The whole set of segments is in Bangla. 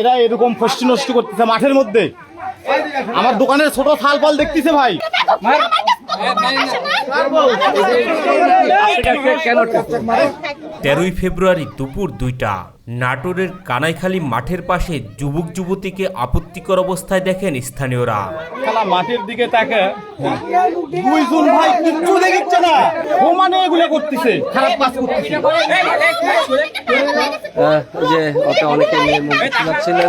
এরা এরকম ফষ্টি নষ্ট করতেছে মাঠের মধ্যে। আমার দোকানের ছোট থাল পাল দেখতেছে ভাই। তেরোই ফেব্রুয়ারি দুপুর দুইটা। নাটোরের কানাইখালী মাঠের পাশে যুবক যুবতীকে আপত্তিকর অবস্থায় দেখেন স্থানীয়রা। মাঠের দিকে তাকে দুই জন ভাই কিচ্ছু দেখিচ্ছে না। ও মানে এগুলো করতেছে। খারাপ কাজ করতেছে। আহ, ওই যে ওটা অনেকে মেয়ের মধ্যে ছিলেন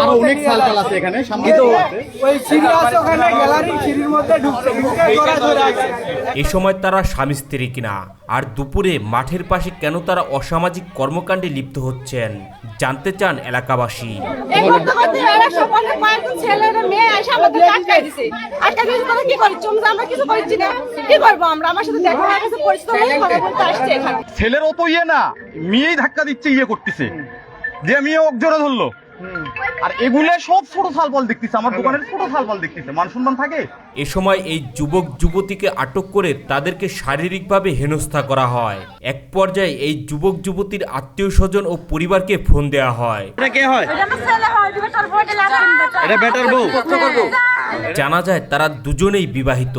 আরও অনেক থাল আছে। এখানে এ সময় তারা স্বামী স্ত্রী কিনা? আর দুপুরে মাঠের পাশে কেন তারা অসামাজিক কর্মকাণ্ডে লিপ্ত হচ্ছেন? জানতে চান এলাকাবাসী। ছেলের করতে করতে এরা সব অনেক কয়েকজন ছেলেরা মেয়ে এসে আমাদের আটকাই দিছে। আটকাই দিয়েছে তাহলে কি করি? চুমছে আমরা কিছু করছি না। কি করব আমরা? আমার সাথে দেখা হয়ে গেছে পরিচিত হয়ে কথা বলতে আসছে এখানে। ছেলেরও তো ইয়ে না মেয়েই ধাক্কা দিচ্ছে ইয়ে করতেছে। যে মেয়ে ওক জোরে ধরলো। আর এগুলো সব ছোট থাল পাল দেখতেছে আমার দোকানের ছোট থাল পাল দেখতেছে। মান সম্মান থাকে? এ সময় এই যুবক যুবতীকে আটক করে তাদেরকে শারীরিকভাবে হেনস্থা করা হয়। এক পর্যায়ে এই যুবক যুবতীর আত্মীয় স্বজন ও পরিবারকে ফোন দেওয়া হয়। এটা কে হয়? এটা আমার ছেলে হয় দিবে তোর বইটা লাগান এটা বেটার বউ। জানা যায় তারা দুজনেই বিবাহিত।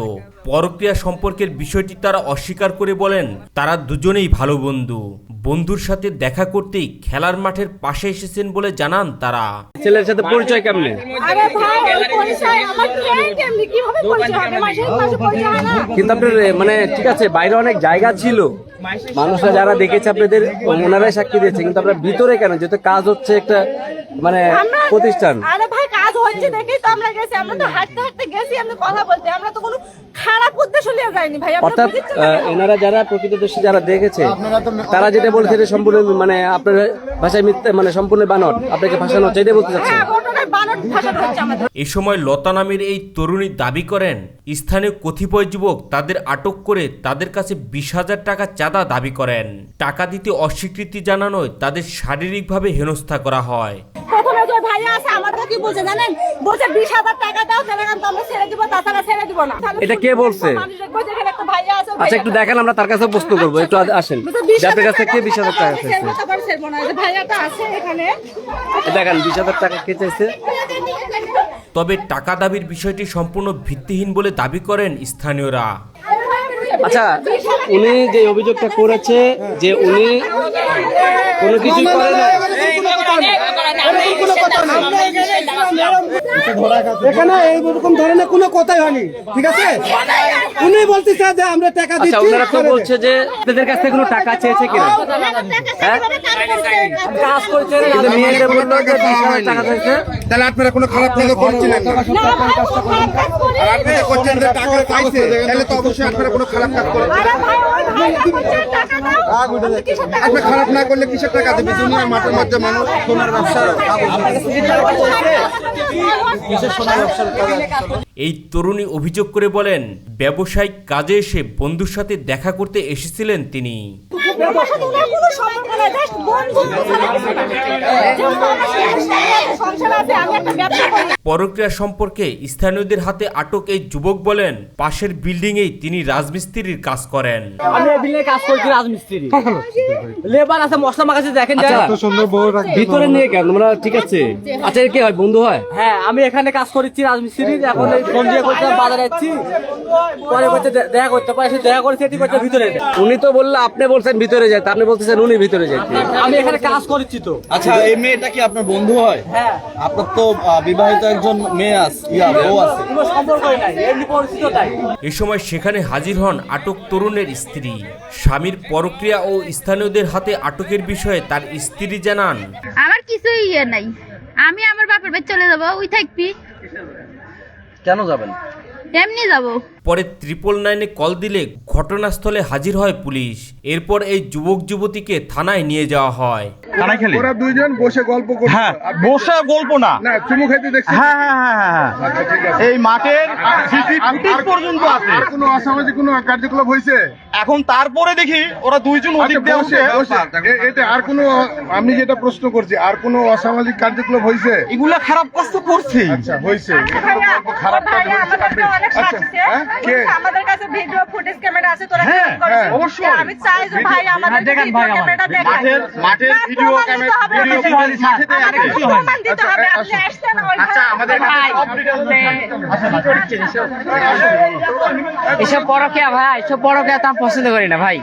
পরক্রিয়া সম্পর্কের বিষয়টি তারা অস্বীকার করে বলেন তারা দুজনেই ভালো বন্ধু। বন্ধুর সাথে দেখা করতেই খেলার মাঠের পাশে এসেছেন বলে জানান তারা। ছেলের সাথে পরিচয় কেমনে? আরে ভাই ওই পরিচয় আমার ট্রেন কেমনি? কীভাবে পরিচয় হবে? মাসে মাসে পরিচয় না। কিন্তু আপনার মানে ঠিক আছে বাইরে অনেক জায়গা ছিল। মানুষরা যারা দেখেছে আপনাদের ওনারাই সাক্ষী দিয়েছে কিন্তু আপনার ভিতরে কেন? যেহেতু কাজ হচ্ছে একটা মানে প্রতিষ্ঠান। আরে ভাই কাজ হচ্ছে দেখেই তো আমরা গেছি। আমরা তো হাঁটতে হাঁটতে গেছি আমরা কথা বলতে। আমরা তো কোনো খারাপ উদ্দেশ্য নিয়ে যাইনি ভাই অর্থাৎ এনারা যারা প্রকৃতদর্শী যারা দেখেছে তারা যেটা বলছে এটা সম্পূর্ণ মানে আপনার ভাষায় মিথ্যা মানে সম্পূর্ণ বানর আপনাকে ভাষানো হচ্ছে এটাই বলতে চাচ্ছেন হ্যাঁ এ সময় লতা নামের এই তরুণী দাবি করেন স্থানীয় কতিপয় যুবক তাদের আটক করে তাদের কাছে বিশ হাজার টাকা চাঁদা দাবি করেন। টাকা দিতে অস্বীকৃতি জানানোয় তাদের শারীরিকভাবে হেনস্থা করা হয়। যে ভাইয়া আছে আমাদের কি বলছে জানেন? বলছে বিশ হাজার টাকা দাও তাহলে আমরা ছেড়ে দিব তাছাড়া ছেড়ে দিব না। এটা কে বলছে? একটা আচ্ছা একটু দেখেন আমরা তার কাছে প্রশ্ন করব। একটু আ- আসেন। বলছে, 20,000 আপনার কাছ থেকে বিশ হাজার টাকা দেখেন বিশ হাজার টাকা কে চাইছে তবে টাকা দাবির বিষয়টি সম্পূর্ণ ভিত্তিহীন বলে দাবি করেন স্থানীয়রা। আচ্ছা উনি যে অভিযোগটা করেছে যে উনি কোনো কিছুই করে না এখানে এইরকম ধরনের কোনো কথাই হয়নি ঠিক আছে? উনি বলতেছে যে আমরা টাকা আচ্ছা দিচ্ছি ওনারা তো বলছে যে আপনাদের কাছ থেকে কোনো টাকা চেয়েছে কিনা? হ্যাঁ? কাজ করছে মেয়েটা বলল যে টাকা চাইছে তাহলে আপনারা কোনো খারাপ কাজ করছিলেন না আর আপনি করছেন যে টাকা চাইছে তাহলে তো অবশ্যই আপনারা কোনো খারাপ কাজ করেন আপনি খারাপ না করলে কিসের টাকা দেবে দুনিয়ার মাঠের মধ্যে মানুষ সোনার ব্যবসা এই তরুণী অভিযোগ করে বলেন ব্যবসায়িক কাজে এসে বন্ধুর সাথে দেখা করতে এসেছিলেন তিনি। পরক্রিয়া সম্পর্কে স্থানীয়দের হাতে আটক এই যুবক বলেন পাশের বিল্ডিংয়েই তিনি রাজমিস্ত্রির কাজ করেন। আমি এই বিল্ডিং কাজ করছি রাজমিস্ত্রি। লেবার আছে মশলা দেখেন আচ্ছা ভিতরে নিয়ে কেন? তোমরা ঠিক আছে। আচ্ছা। কি হয় বন্ধু হয়? হ্যাঁ আমি এখানে কাজ করেছি রাজমিস্ত্রি এখন এই ফোন দিয়ে করছিলাম বাজারে যাচ্ছি। পরে করছে দেখা করতে পারে সে দেখা করেছে এটি করছে ভিতরে উনি তো বললে আপনি বলছেন ভিতরে যেতে আপনি বলতেছেন উনি ভিতরে যেতে আমি এখানে কাজ করেছি তো। আচ্ছা এই মেয়েটা কি আপনার বন্ধু হয়? হ্যাঁ। আপনার তো বিবাহিত একজন মেয়ে আছে ইয়া বউ আছে। কোনো সম্পর্কই নাই এমনি পরিচিত তাই। এ সময় সেখানে হাজির হন আটক তরুণের স্ত্রী। স্বামীর পরক্রিয়া ও স্থানীয়দের হাতে আটকের বিষয়ে তার স্ত্রী জানান। আমার কিছুই ইয়ে নাই। আমি আমার বাপের বাড়ি চলে যাব ওই থাকবি। কেন যাবেন? এমনি যাব? পরে ট্রিপল নাইনে কল দিলে ঘটনাস্থলে হাজির হয় পুলিশ। এরপর এই যুবক যুবতীকে থানায় নিয়ে যাওয়া হয়। কানাই খেলি? ওরা দুইজন বসে গল্প করছে। হ্যাঁ বসে গল্প না। না চুমু খাইতে দেখছি হ্যাঁ হ্যাঁ হ্যাঁ হ্যাঁ আচ্ছা ঠিক আছে। এই মাঠের সিসি ফুটেজ পর্যন্ত আছে। কোনো অসামাজিক কোনো কার্যকলাপ হয়েছে? এখন তারপরে দেখি ওরা দুইজন ওদিক আচ্ছা দিয়ে বসে বসে। এ- এটা আর কোনো আমি যেটা প্রশ্ন করছি আর কোনো অসামাজিক কার্যকলাপ হয়েছে? এগুলা খারাপ কাজ তো করছি আচ্ছা হয়েছে। খারাপ কাজ আচ্ছা, শাস্তিছে। হ্যাঁ, কে? বলছে, আমাদের কাছে ভিডিও ফুটেজ ক্যামেরা আছে তোরা হ্যাঁ, কি করেছিস? হ্যাঁ, অবশ্যই। আমি চাই যে ভাই আমাদের ভিডিও ক্যামেরাটা দেখান মাঠের মাঠের ভিডিও ক্যামেরা ভিডিও ফুটেজ মাঠেতে আমাদের আছে প্রমাণ দিতে হবে আপনি আসছেন আচ্ছা। আমাদের কাছে এসব পরকিয়া ভাই এসব পরকিয়া তো আমি পছন্দ করি না ভাই।